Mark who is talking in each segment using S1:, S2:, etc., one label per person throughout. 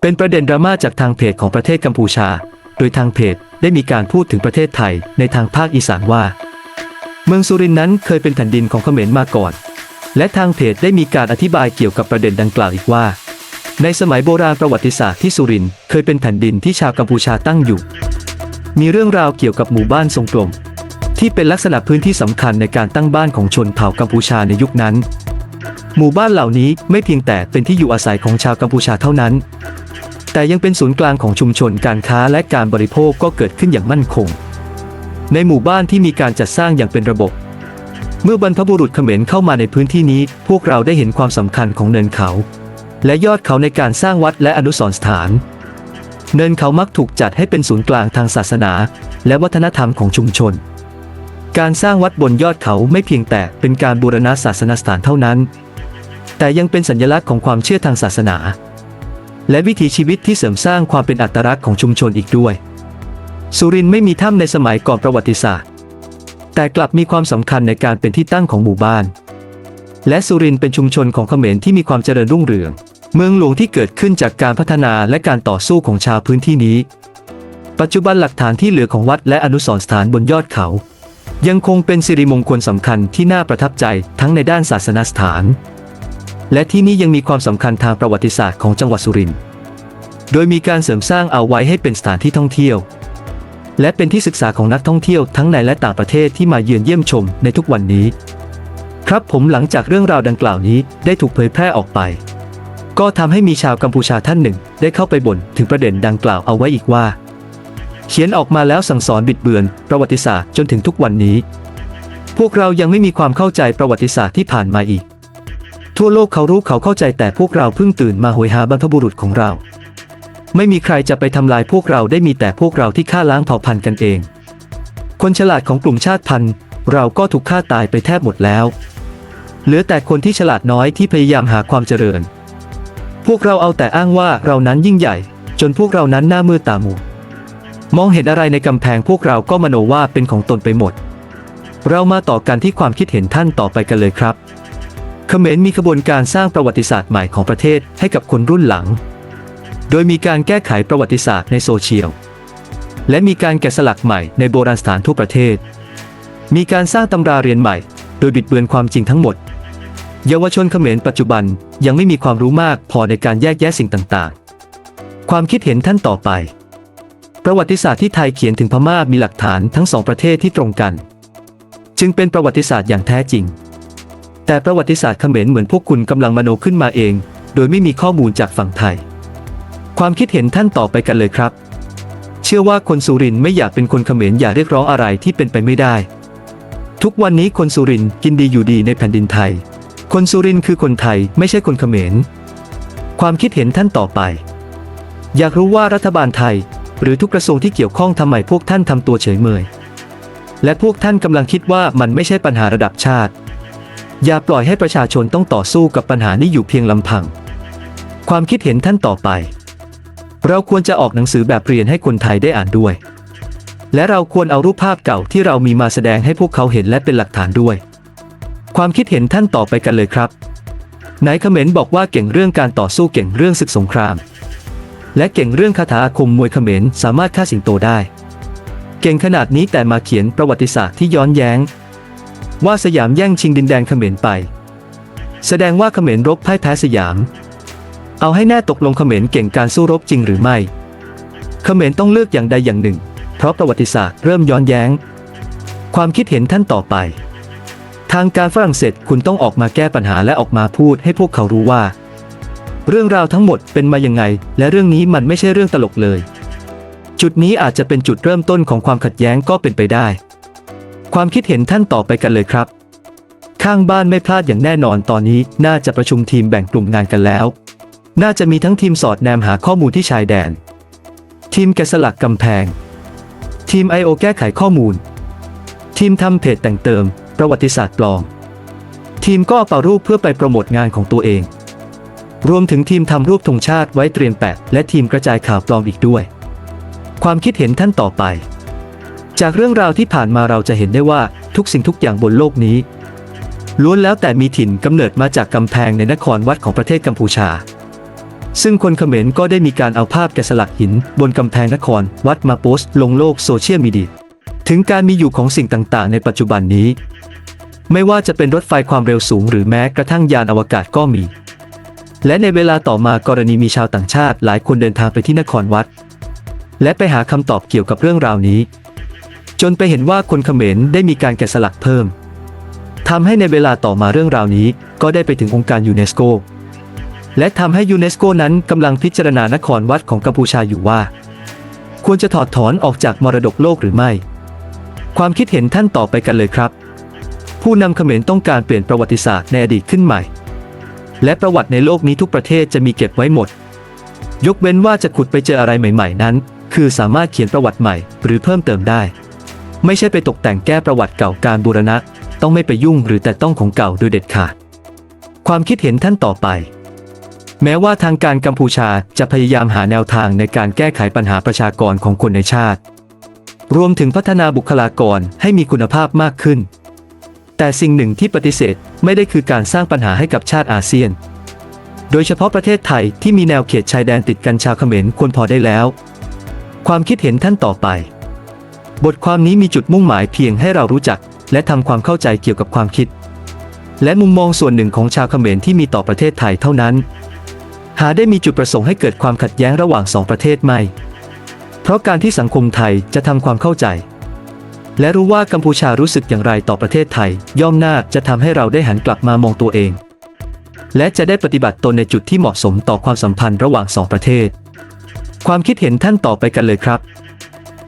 S1: เป็นประเด็นดราม่าจากทางเพจของประเทศกัมพูชา โดยทางเพจได้มีการพูดถึงประเทศไทยในทางภาคอีสานว่า เมืองสุรินทร์นั้นเคยเป็นแผ่นดินของเขมรมาก่อน และทางเพจได้มีการอธิบายเกี่ยวกับประเด็นดังกล่าวอีกว่า ในสมัยโบราณประวัติศาสตร์ที่สุรินทร์เคยเป็นแผ่นดินที่ชาวกัมพูชาตั้งอยู่ มีเรื่องราวเกี่ยวกับหมู่บ้านทรงกลม ที่เป็นลักษณะพื้นที่สำคัญในการตั้งบ้านของชนเผ่ากัมพูชาในยุคนั้น หมู่บ้านเหล่านี้ไม่เพียงแต่เป็นที่อยู่อาศัยของชาวกัมพูชาเท่านั้น แต่ยังเป็นศูนย์กลางของชุมชนการค้าและการบริโภคก็เกิดขึ้นอย่างมั่นคง ในหมู่บ้านที่มีการจัดสร้างอย่างเป็นระบบ เมื่อบรรพบุรุษเขมรเข้ามาในพื้นที่นี้ พวกเราได้เห็นความสำคัญของเนินเขา และยอดเขาในการสร้างวัดและอนุสรณ์สถาน เนินเขามักถูกจัดให้เป็นศูนย์กลางทางศาสนา และวัฒนธรรมของชุมชน การสร้างวัดบนยอดเขาไม่เพียงแต่เป็นการบูรณะศาสนสถานเท่านั้น แต่ยังเป็นสัญลักษณ์ของความเชื่อทางศาสนา และวิถีชีวิตที่เสริมสร้างความเป็นอัตลักษณ์ของชุมชนอีกด้วย สุรินไม่มีถ้ำในสมัยก่อนประวัติศาสตร์ แต่กลับมีความสำคัญในการเป็นที่ตั้งของหมู่บ้าน และสุรินเป็นชุมชนของเขมรที่มีความเจริญรุ่งเรือง เมืองหลวงที่เกิดขึ้นจากการพัฒนาและการต่อสู้ของชาวพื้นที่นี้ ปัจจุบันหลักฐานที่เหลือของวัดและอนุสรณ์สถานบนยอดเขา ยังคงเป็นสิริมงคลสำคัญที่น่าประทับใจทั้งในด้านศาสนสถาน และที่นี่ยังมีความสำคัญทางประวัติศาสตร์ของจังหวัดสุรินทร์ โดยมีการเสริมสร้างเอาไว้ให้เป็นสถานที่ท่องเที่ยว และเป็นที่ศึกษาของนักท่องเที่ยวทั้งในและต่างประเทศที่มาเยือนเยี่ยมชมในทุกวันนี้ ครับผมหลังจากเรื่องราวดังกล่าวนี้ได้ถูกเผยแพร่ออกไป ก็ทำให้มีชาวกัมพูชาท่านหนึ่ง ได้เข้าไปบ่นถึงประเด็นดังกล่าวเอาไว้อีกว่า เขียนออกมาแล้วสั่งสอนบิดเบือน ประวัติศาสตร์จนถึงทุกวันนี้ พวกเรายังไม่มีความเข้าใจประวัติศาสตร์ที่ผ่านมาอีก ทั่วโลกเขารู้เขาเข้าใจแต่พวกเราเพิ่งตื่นมาโหยหาบรรพบุรุษของเรา ไม่มีใครจะไปทำลายพวกเราได้มีแต่พวกเราที่ฆ่าล้างเผ่าพันธุ์กันเอง คนฉลาดของกลุ่มชาติพันธุ์ เราก็ถูกฆ่าตายไปแทบหมดแล้ว เหลือแต่คนที่ฉลาดน้อยที่พยายามหาความเจริญ พวกเราเอาแต่อ้างว่าเรานั้นยิ่งใหญ่ จนพวกเรานั้นหน้ามืดตามัว มองเห็นอะไรในกำแพงพวกเราก็มโนว่าเป็นของตนไปหมด เรามาต่อกันที่ความคิดเห็นท่านต่อไปกันเลยครับเขมรมีขบวนการสร้างประวัติศาสตร์ใหม่ของประเทศให้กับคนรุ่นหลัง โดยมีการแก้ไขประวัติศาสตร์ในโซเชียล และมีการแกะสลักใหม่ในโบราณสถานทั่วประเทศ มีการสร้างตำราเรียนใหม่ โดยบิดเบือนความจริงทั้งหมด เยาวชนเขมรปัจจุบันยังไม่มีความรู้มากพอในการแยกแยะสิ่งต่างๆ ความคิดเห็นท่านต่อไป ประวัติศาสตร์ที่ไทยเขียนถึงพม่ามีหลักฐานทั้งสองประเทศที่ตรงกัน จึงเป็นประวัติศาสตร์อย่างแท้จริง แต่ประวัติศาสตร์เขมรเหมือนพวกคุณกำลังมโนขึ้นมาเอง โดยไม่มีข้อมูลจากฝั่งไทย ความคิดเห็นท่านต่อไปกันเลยครับ เชื่อว่าคนสุรินไม่อยากเป็นคนเขมรอย่าเรียกร้องอะไรที่เป็นไปไม่ได้ ทุกวันนี้คนสุรินกินดีอยู่ดีในแผ่นดินไทย คนสุรินคือคนไทยไม่ใช่คนเขมร ความคิดเห็นท่านต่อไป อยากรู้ว่ารัฐบาลไทย หรือทุกกระทรวงที่เกี่ยวข้องทำไมพวกท่านทำตัวเฉยเมย และพวกท่านกำลังคิดว่ามันไม่ใช่ปัญหาระดับชาติ อย่าปล่อยให้ประชาชนต้องต่อสู้กับปัญหานี้อยู่เพียงลำพัง ความคิดเห็นท่านต่อไป เราควรจะออกหนังสือแบบเรียนให้คนไทยได้อ่านด้วย และเราควรเอารูปภาพเก่าที่เรามีมาแสดงให้พวกเขาเห็นและเป็นหลักฐานด้วย ความคิดเห็นท่านต่อไปกันเลยครับนายเขมรบอกว่าเก่งเรื่องการต่อสู้เก่งเรื่องศึกสงคราม และเก่งเรื่องคาถาอาคมมวยเขมรสามารถฆ่าสิงโตได้ เก่งขนาดนี้แต่มาเขียนประวัติศาสตร์ที่ย้อนแย้ง ว่าสยามแย่งชิงดินแดนเขมรไป แสดงว่าเขมรรบพ่ายแพ้สยาม เอาให้แน่ตกลงเขมรเก่งการสู้รบจริงหรือไม่เขมรต้องเลือกอย่างใดอย่างหนึ่ง เพราะประวัติศาสตร์เริ่มย้อนแย้ง ความคิดเห็นท่านต่อไป ทางการฝรั่งเศสคุณต้องออกมาแก้ปัญหาและออกมาพูดให้พวกเขารู้ว่า เรื่องราวทั้งหมดเป็นมายังไง และเรื่องนี้มันไม่ใช่เรื่องตลกเลย จุดนี้อาจจะเป็นจุดเริ่มต้นของความขัดแย้งก็เป็นไปได้ ความคิดเห็นท่านต่อไปกันเลยครับ ข้างบ้านไม่พลาดอย่างแน่นอนตอนนี้น่าจะประชุมทีมแบ่งกลุ่มงานกันแล้ว น่าจะมีทั้งทีมสอดแนมหาข้อมูลที่ชายแดน ทีมแกะสลักกำแพง ทีม I.O. แก้ไขข้อมูล ทีมทำเพจแต่งเติม ประวัติศาสตร์ปลอมทีมก็เอารูปเพื่อไปโปรโมทงานของตัวเอง รวมถึงทีมทำรูปธงชาติไว้เตรียมแปะ และทีมกระจายข่าวปลอมอีกด้วย ความคิดเห็นท่านต่อไป จากเรื่องราวที่ผ่านมาเราจะเห็นได้ว่าทุกสิ่งทุกอย่างบนโลกนี้ ล้วนแล้วแต่มีถิ่นกำเนิดมาจากกำแพงในนครวัดของประเทศกัมพูชา ซึ่งคนเขมรก็ได้มีการเอาภาพแกะสลักหิน บนกำแพงนครวัดมาโพสต์ลงโลกโซเชียลมีเดียถึงการมีอยู่ของสิ่งต่างๆ ในปัจจุบันนี้ ไม่ว่าจะเป็นรถไฟความเร็วสูงหรือแม้กระทั่งยานอวกาศก็มี และในเวลาต่อมากรณีมีชาวต่างชาติหลายคนเดินทางไปที่นครวัด และไปหาคำตอบเกี่ยวกับเรื่องราวนี้ จนไปเห็นว่าคนเขมรได้มีการแกะสลักเพิ่มทำให้ในเวลาต่อมาเรื่องราวนี้ ก็ได้ไปถึงองค์การยูเนสโก และทำให้ยูเนสโกนั้นกำลังพิจารณานครวัดของกัมพูชาอยู่ว่า ควรจะถอดถอนออกจากมรดกโลกหรือไม่ ความคิดเห็นท่านต่อไปกันเลยครับ ผู้นำเขมรต้องการเปลี่ยนประวัติศาสตร์ในอดีตขึ้นใหม่ และประวัติในโลกนี้ทุกประเทศจะมีเก็บไว้หมด ยกเว้นว่าจะขุดไปเจออะไรใหม่ ๆ นั้น คือสามารถเขียนประวัติใหม่ หรือเพิ่มเติมได้ ไม่ใช่ไปตกแต่งแก้ประวัติเก่าการบูรณะ ต้องไม่ไปยุ่งหรือแต่ต้องของเก่าโดยเด็ดขาด ความคิดเห็นท่านต่อไป แม้ว่าทางการกัมพูชาจะพยายามหาแนวทางในการแก้ไขปัญหาประชากรของคนในชาติ รวมถึงพัฒนาบุคลากรให้มีคุณภาพมากขึ้น แต่สิ่งหนึ่งที่ปฏิเสธไม่ได้คือการสร้างปัญหาให้กับชาติอาเซียน โดยเฉพาะประเทศไทยที่มีแนวเขตชายแดนติดกันชาวเขมรควรพอได้แล้ว ความคิดเห็นท่านต่อไป บทความนี้มีจุดมุ่งหมายเพียงให้เรารู้จัก และทำความเข้าใจเกี่ยวกับความคิด และมุมมองส่วนหนึ่งของชาวเขมรที่มีต่อประเทศไทยเท่านั้น หาได้มีจุดประสงค์ให้เกิดความขัดแย้งระหว่างสองประเทศไม่ เพราะการที่สังคมไทยจะทำความเข้าใจ และรู้ว่ากัมพูชารู้สึกอย่างไรต่อประเทศไทย ย่อมน่าจะทำให้เราได้หันกลับมามองตัวเอง และจะได้ปฏิบัติตนในจุดที่เหมาะสมต่อความสัมพันธ์ระหว่างสองประเทศ ความคิดเห็นท่านต่อไปกันเลยครับ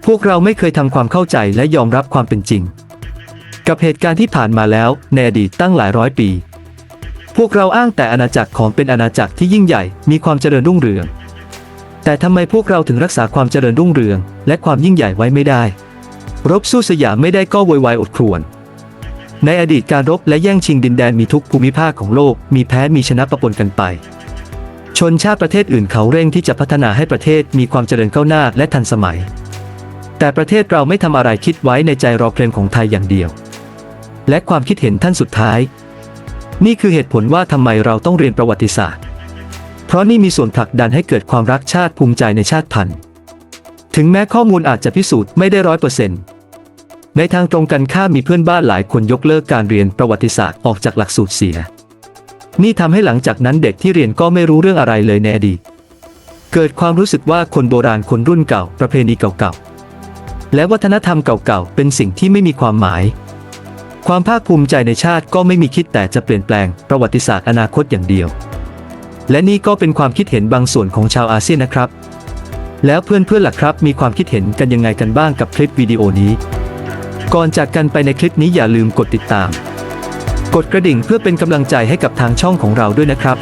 S1: พวกเราไม่เคยทำความเข้าใจและยอมรับความเป็นจริง กับเหตุการณ์ที่ผ่านมาแล้วในอดีตตั้งหลายร้อยปี พวกเราอ้างแต่อาณาจักรของเป็นอาณาจักรที่ยิ่งใหญ่มีความเจริญรุ่งเรือง แต่ทำไมพวกเราถึงรักษาความเจริญรุ่งเรือง และความยิ่งใหญ่ไว้ไม่ได้ รบสู้สยามไม่ได้ก็โวยวายอดครวญในอดีตการรบและแย่งชิงดินแดนมีทุกภูมิภาคของโลก มีแพ้มีชนะประปนกันไป ชนชาติประเทศอื่นเขาเร่งที่จะพัฒนาให้ประเทศมีความเจริญก้าวหน้าและทันสมัย แต่ประเทศเราไม่ทำอะไรคิดไว้ในใจรอเพลงของไทยอย่างเดียว และความคิดเห็นท่านสุดท้าย นี่คือเหตุผลว่าทำไมเราต้องเรียนประวัติศาสตร์ เพราะนี่มีส่วนผลักดันให้เกิดความรักชาติภูมิใจในชาติพันธุ์ถึงแม้ข้อมูลอาจจะพิสูจน์ไม่ได้ร้อยเปอร์เซ็นต์ ในทางตรงกันข้ามมีเพื่อนบ้านหลายคนยกเลิกการเรียนประวัติศาสตร์ออกจากหลักสูตรเสีย นี่ทำให้หลังจากนั้นเด็กที่เรียนก็ไม่รู้เรื่องอะไรเลยในอดีต เกิดความรู้สึกว่าคนโบราณคนรุ่นเก่า ประเพณีเก่าๆ และวัฒนธรรมเก่าๆ เป็นสิ่งที่ไม่มีความหมาย ความภาคภูมิใจในชาติก็ไม่มีคิดแต่จะเปลี่ยนแปลงประวัติศาสตร์อนาคตอย่างเดียว และนี่ก็เป็นความคิดเห็นบางส่วนของชาวอาเซียนนะครับ แล้วเพื่อนๆล่ะครับ มีความคิดเห็นกันยังไงกันบ้างกับคลิปวิดีโอนี้ ก่อนจากกันไปในคลิปนี้อย่าลืมกดติดตาม กดกระดิ่งเพื่อเป็นกำลังใจให้กับทางช่องของเราด้วยนะครับ